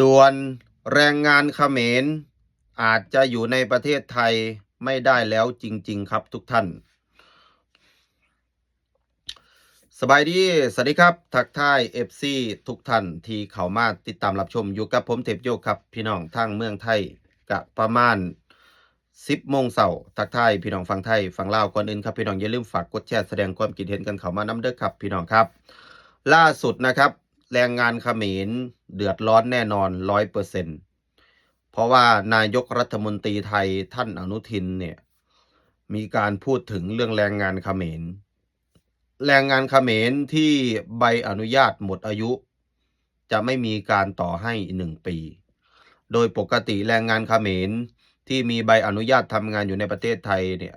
ด่วนแรงงานเขมร อาจจะอยู่ในประเทศไทยไม่ได้แล้วจริง ๆ ครับทุกท่าน สบายดี สวัสดีครับ ทักทายเอฟซีทุกท่านที่เข้ามาติดตามรับชมอยู่กับผมเทพโยกครับ พี่น้องทางเมืองไทยกะประมาณ10โมงเสาร์ทักทายพี่น้องฟังไทยฟังลาวก่อนอื่นครับพี่น้องอย่าลืมฝากกดแชร์แสดงความคิดเห็นกันเข้ามาน้ำเด้อครับ พี่น้องครับ ล่าสุดนะครับ แรงงานเขมรเดือดร้อนแน่นอนร้อยเปอร์เซ็นเพราะว่านายกรัฐมนตรีไทยท่านอนุทินเนี่ยมีการพูดถึงเรื่องแรงงานเขมร แรงงานเขมรที่ใบอนุญาตหมดอายุ จะไม่มีการต่อให้หนึ่งปี โดยปกติแรงงานเขมรที่มีใบอนุญาตทำงานอยู่ในประเทศไทยเนี่ย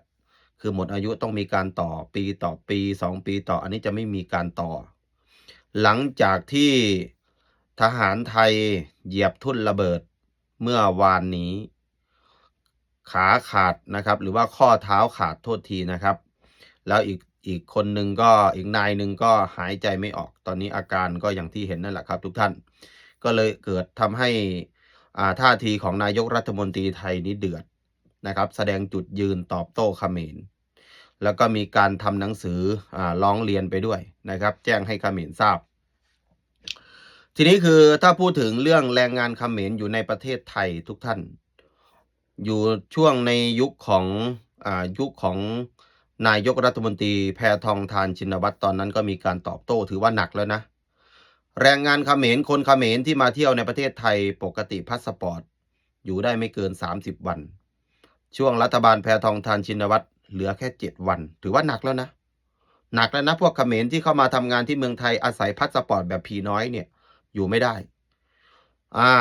คือหมดอายุต้องมีการต่อปีต่อปีสองปีต่ออันนี้จะไม่มีการต่อ หลังจากที่ทหารไทยเหยียบทุ่นระเบิดเมื่อวานนี้ ขาขาดนะครับ หรือว่าข้อเท้าขาดโทษทีนะครับ แล้วอีกอีกคนหนึ่งก็อีกนายหนึ่งก็หายใจไม่ออกตอนนี้อาการก็อย่างที่เห็นนั่นแหละครับทุกท่าน ก็เลยเกิดทำให้อ่าท่าทีของนายกรัฐมนตรีไทยนี้เดือดนะครับ แสดงจุดยืนตอบโต้เขมร แล้วก็มีการทำหนังสือร้องเรียนไปด้วยนะครับ แจ้งให้เขมรทราบ ทีนี้คือถ้าพูดถึงเรื่องแรงงานเขมรอยู่ในประเทศไทยทุกท่าน อยู่ช่วงในยุคของอยุคของนายกรัฐมนตรีแพทองทานชินวัตรตอนนั้นก็มีการตอบโต้ถือว่าหนักแล้วนะ แรงงานเขมรคนเขมรที่มาเที่ยวในประเทศไทยปกติพาสปอร์ตอยู่ได้ไม่เกิน 30 วัน ช่วงรัฐบาลแพทองทานชินวัตร เหลือแค่7วัน ถือว่าหนักแล้วนะ หนักแล้วนะพวกเขมรที่เข้ามาทำงานที่เมืองไทยอาศัยพาสปอร์ตแบบผีน้อยเนี่ย อยู่ไม่ได้ อ่า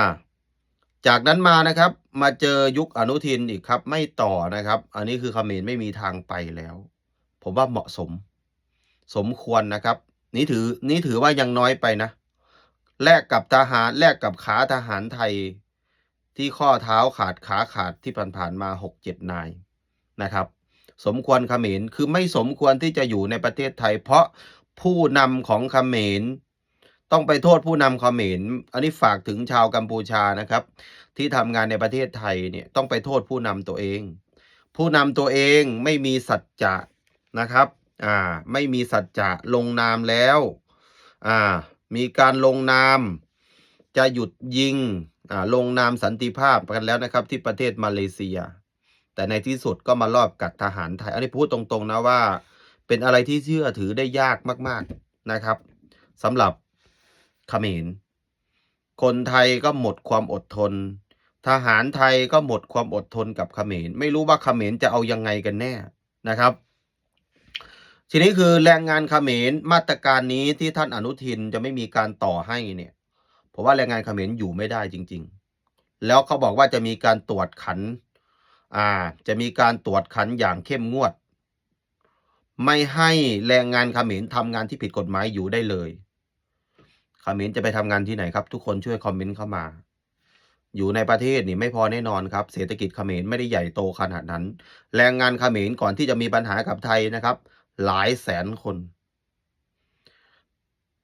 จากนั้นมานะครับ มาเจอยุคอนุทินอีกครับ ไม่ต่อนะครับ อันนี้คือเขมรไม่มีทางไปแล้ว ผมว่าเหมาะสม สมควรนะครับ นี่ถือนี่ถือว่ายังน้อยไปนะแลกกับทหารแลกกับขาทหารไทยที่ข้อเท้าขาดขาขาดที่ผ่านๆมาหกเจ็ดนายนะครับ สมควรเขมรคือไม่สมควรที่จะอยู่ในประเทศไทย เพราะผู้นำของเขมรต้องไปโทษผู้นำเขมรอันนี้ฝากถึงชาวกัมพูชานะครับ ที่ทำงานในประเทศไทยเนี่ยต้องไปโทษผู้นำตัวเอง ผู้นำตัวเองไม่มีสัจจะนะครับอ่าไม่มีสัจจะลงนามแล้วอ่ามีการลงนาม จะหยุดยิงอ่าลงนามสันติภาพกันแล้วนะครับที่ประเทศมาเลเซีย แต่ในที่สุดก็มารอบกัดทหารไทย อันนี้พูดตรงๆนะว่า เป็นอะไรที่เชื่อถือได้ยากมากๆนะครับสำหรับเขมร คนไทยก็หมดความอดทน ทหารไทยก็หมดความอดทนกับเขมร ไม่รู้ว่าเขมรจะเอายังไงกันแน่นะครับ ทีนี้คือแรงงานเขมรมาตรการนี้ที่ท่านอนุทินจะไม่มีการต่อให้เนี่ยผมว่าแรงงานเขมรอยู่ไม่ได้จริง ๆ แล้วเขาบอกว่าจะมีการตรวจขัน อ่าจะมีการตรวจขันอย่างเข้มงวด ไม่ให้แรงงานเขมรทำงานที่ผิดกฎหมายอยู่ได้เลยเขมรจะไปทำงานที่ไหนครับ ทุกคนช่วยคอมเมนต์เข้ามา อยู่ในประเทศนี่ไม่พอแน่นอนครับ เศรษฐกิจเขมรไม่ได้ใหญ่โตขนาดนั้น แรงงานเขมรก่อนที่จะมีปัญหากับไทยนะครับ หลายแสนคน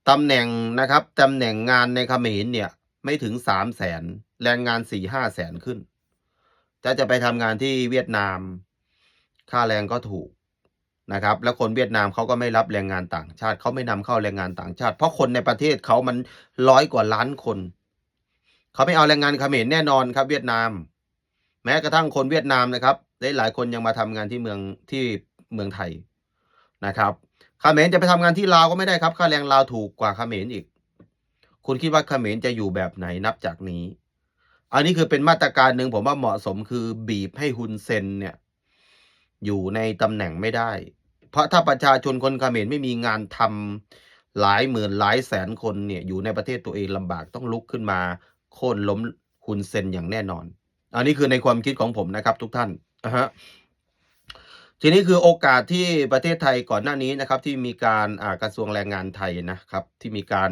ตำแหน่งนะครับตำแหน่งงานในเขมรเนี่ยไม่ถึงสามแสนแรงงานสี่ห้าแสนขึ้น ถ้าจะไปทำงานที่เวียดนาม ค่าแรงก็ถูกนะครับ แล้วคนเวียดนามเขาก็ไม่รับแรงงานต่างชาติเขาไม่นำเข้าแรงงานต่างชาติ เพราะคนในประเทศเขามันร้อยกว่าล้านคนเขาไม่เอาแรงงานเขมรแน่นอนครับ เวียดนาม แม้กระทั่งคนเวียดนามนะครับได้หลายคนยังมาทำงานที่เมืองที่เมืองไทยนะครับเขมรจะไปทำงานที่ลาวก็ไม่ได้ครับค่าแรงลาวถูกกว่าเขมรอีก คุณคิดว่าเขมรจะอยู่แบบไหนนับจากนี้ อันนี้คือเป็นมาตรการหนึ่งผมว่าเหมาะสมคือบีบให้ฮุนเซนเนี่ย อยู่ในตำแหน่งไม่ได้ เพราะถ้าประชาชนคนเขมรไม่มีงานทำหลายหมื่นหลายแสนคนเนี่ย อยู่ในประเทศตัวเองลำบากต้องลุกขึ้นมา โค่นล้มฮุนเซนอย่างแน่นอน อันนี้คือในความคิดของผมนะครับ ทุกท่านนะฮะทีนี้คือโอกาสที่ประเทศไทยก่อนหน้านี้นะครับ ที่มีการกระทรวงแรงงานไทยนะครับ ที่มีการ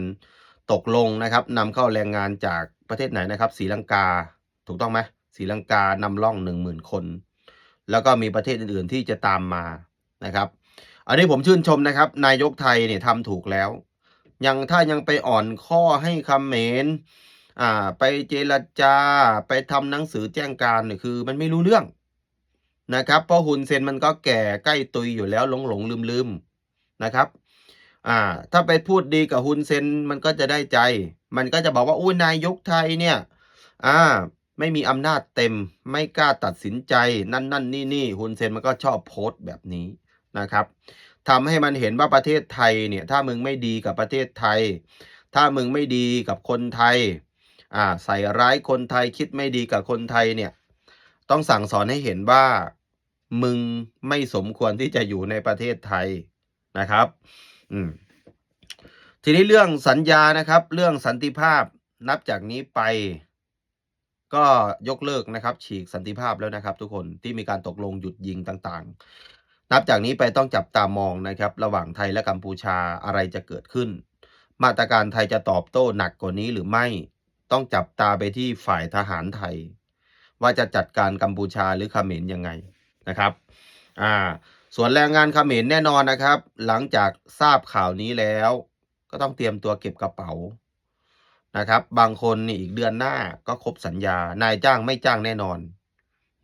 ตกลงนะครับนำเข้าแรงงานจาก ประเทศไหนนะครับศรีลังกาถูกต้องไหมศรีลังกานำร่องหนึ่งหมื่นคน แล้วก็มีประเทศอื่นๆที่จะตามมานะครับ อันนี้ผมชื่นชมนะครับ นายกไทยเนี่ยทำถูกแล้ว ยังถ้ายังไปอ่อนข้อให้คำเมรอ่าไปเจรจาไปทำหนังสือแจ้งการเนี่ยคือมันไม่รู้เรื่องนะครับเพราะฮุนเซนมันก็แก่ใกล้ตุยอยู่แล้วหลงหลงลืมลืมนะครับ อ่า ถ้าไปพูดดีกับฮุนเซนมันก็จะได้ใจ มันก็จะบอกว่าอุ้ยนายกไทยเนี่ย อ่า ไม่มีอำนาจเต็ม ไม่กล้าตัดสินใจนั่นนั่นนี่นี่ฮุนเซนมันก็ชอบโพสต์แบบนี้นะครับทำให้มันเห็นว่าประเทศไทยเนี่ย ถ้ามึงไม่ดีกับประเทศไทย ถ้ามึงไม่ดีกับคนไทย อ่า ใส่ร้ายคนไทยคิดไม่ดีกับคนไทยเนี่ย ต้องสั่งสอนให้เห็นว่ามึงไม่สมควรที่จะอยู่ในประเทศไทยนะครับ อืม ทีนี้เรื่องสัญญานะครับ เรื่องสันติภาพนับจากนี้ไป ก็ยกเลิกนะครับ ฉีกสันติภาพแล้วนะครับ ทุกคนที่มีการตกลงหยุดยิงต่างๆ นับจากนี้ไปต้องจับตามองนะครับ ระหว่างไทยและกัมพูชาอะไรจะเกิดขึ้น มาตรการไทยจะตอบโต้หนักกว่านี้หรือไม่ต้องจับตาไปที่ฝ่ายทหารไทย ว่าจะจัดการกัมพูชาหรือเขมรยังไงนะครับอ่าส่วนแรงงานเขมรแน่นอนนะครับ หลังจากทราบข่าวนี้แล้ว ก็ต้องเตรียมตัวเก็บกระเป๋านะครับ บางคนนี่อีกเดือนหน้าก็ครบสัญญา นายจ้างไม่จ้างแน่นอน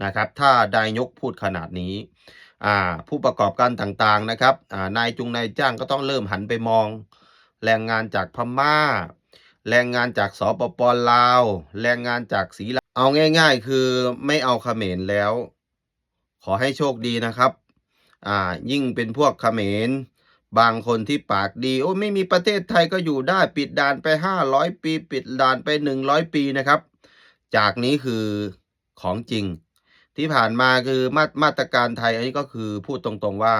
นะครับ ถ้านายกพูดขนาดนี้ ผู้ประกอบการต่างๆนะครับนายจุงนายจ้างก็ต้องเริ่มหันไปมอง แรงงานจากพม่า แรงงานจากสปปลาว แรงงานจากศรีลังเอาง่าย ๆ คือไม่เอาเขมรแล้ว ขอให้โชคดีนะครับ ยิ่งเป็นพวกเขมร บางคนที่ปากดีโอ้ไม่มีประเทศไทยก็อยู่ได้ปิดด่านไปห้าร้อยปี ปิดด่านไปหนึ่งร้อยปีนะครับ จากนี้คือของจริง ที่ผ่านมาคือมามาตรการไทยอันนี้ก็คือพูดตรงๆว่า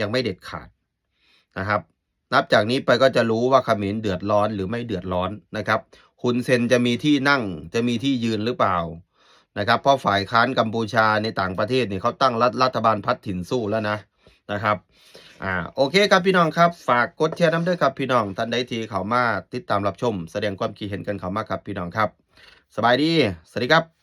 ยังไม่เด็ดขาดนะครับ นับจากนี้ไปก็จะรู้ว่าขมรเดือดร้อนหรือไม่เดือดร้อนนะครับคุณเซนจะมีที่นั่งจะมีที่ยืนหรือเปล่านะครับเพราะฝ่ายค้านกัมพูชาในต่างประเทศเนี่ยเขาตั้งรัฐรัฐบาลพัดถิ่นสู้แล้วนะนะครับ อ่าโอเคครับพี่น้องครับฝากกดแชร์น้ำด้วยครับพี่น้องท่านใดที่เขามาติดตามรับชม แสดงความคิดเห็นกันเขามาครับพี่น้องครับ สบายดี สวัสดีครับ